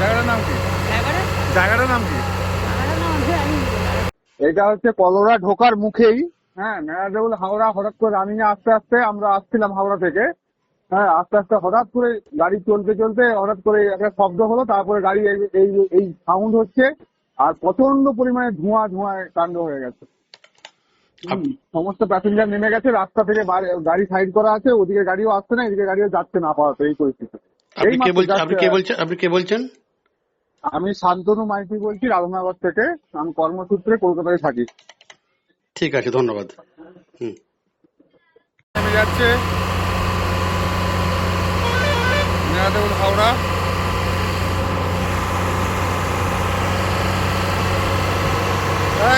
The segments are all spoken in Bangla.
জায়গাটার নাম কি? জায়গাটার নাম কি? জায়গাটার নাম আছে আমি এটা হচ্ছে কলোরা ঢোকার মুখেই। হ্যাঁ মেরাদেউল হাওড়া হঠাৎ করে রানিং আস্তে আস্তে আমরা আসছিলাম হাওড়া থেকে। হ্যাঁ আস্তে আস্তে হঠাৎ করে গাড়ি চলতে চলতে হঠাৎ করে একটা শব্দ হলো তারপরে গাড়ি এই এই সাউন্ড হচ্ছে আর প্রচণ্ড পরিমাণে ধোঁয়া ধোঁয়ায় কাণ্ড হয়ে গেছে। সমস্ত প্যাসেঞ্জার নেমে গেছে রাস্তা থেকে গাড়ি সাইড করা আছে ওদিকে গাড়িও আসছে না এদিকে গাড়িও যাচ্ছে না পাওয়াতে এই পরিস্থিতি আপনি এই কে বলছেন? আপনি কে বলছেন? আপনি কে বলছেন? আমি শান্তনু মাইতি বলছি রাধানগর থেকে। আমি কর্মসূত্রে কলকাতায় থাকি। ঠিক আছে ধন্যবাদ। হুম। যাচ্ছে। হাওড়া।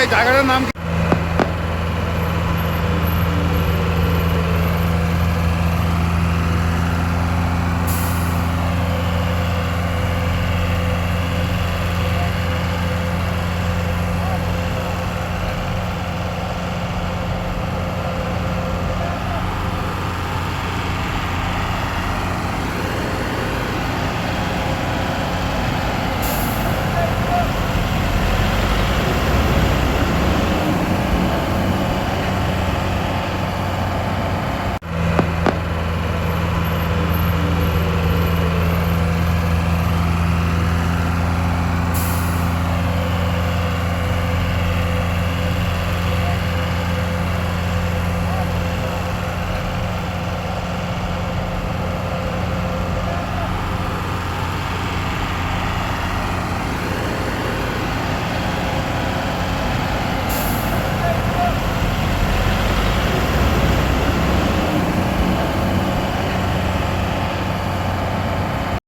এই জায়গাটার নাম কি?